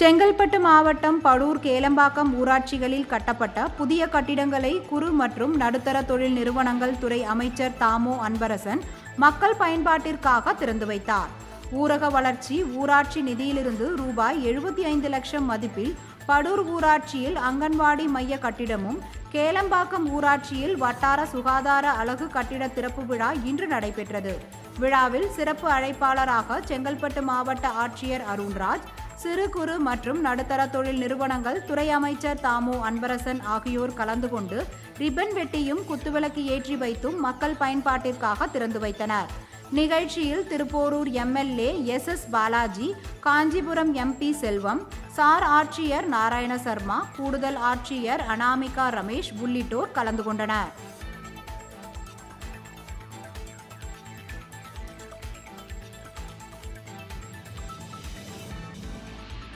செங்கல்பட்டு மாவட்டம் படூர் கேளம்பாக்கம் ஊராட்சிகளில் கட்டப்பட்ட புதிய கட்டிடங்களை குறு மற்றும் நடுத்தர தொழில் நிறுவனங்கள் துறை அமைச்சர் தாமோ அன்பரசன் மக்கள் பயன்பாட்டிற்காக திறந்து வைத்தார். ஊரக வளர்ச்சி ஊராட்சி நிதியிலிருந்து ரூபாய் எழுபத்தி ஐந்து லட்சம் மதிப்பில் படூர் ஊராட்சியில் அங்கன்வாடி மைய கட்டிடமும் கேளம்பாக்கம் ஊராட்சியில் வட்டார சுகாதார அழகு கட்டிட திறப்பு விழா இன்று நடைபெற்றது. விழாவில் சிறப்பு அழைப்பாளராக செங்கல்பட்டு மாவட்ட ஆட்சியர் அருண்ராஜ் சிறு குறு மற்றும் நடுத்தர தொழில் நிறுவனங்கள் துறை அமைச்சர் தாமோ அன்பரசன் ஆகியோர் கலந்து கொண்டு ரிப்பன் வெட்டியும் குத்துவிளக்கு ஏற்றி வைத்தும் மக்கள் பயன்பாட்டிற்காக திறந்து வைத்தனர். நிகழ்ச்சியில் Thiruporur MLA S S Balaji Kanchipuram MP Selvam sir ஆட்சியர் நாராயண சர்மா கூடுதல் ஆட்சியர் அனாமிகா ரமேஷ் உள்ளிட்டோர் கலந்து கொண்டனர்.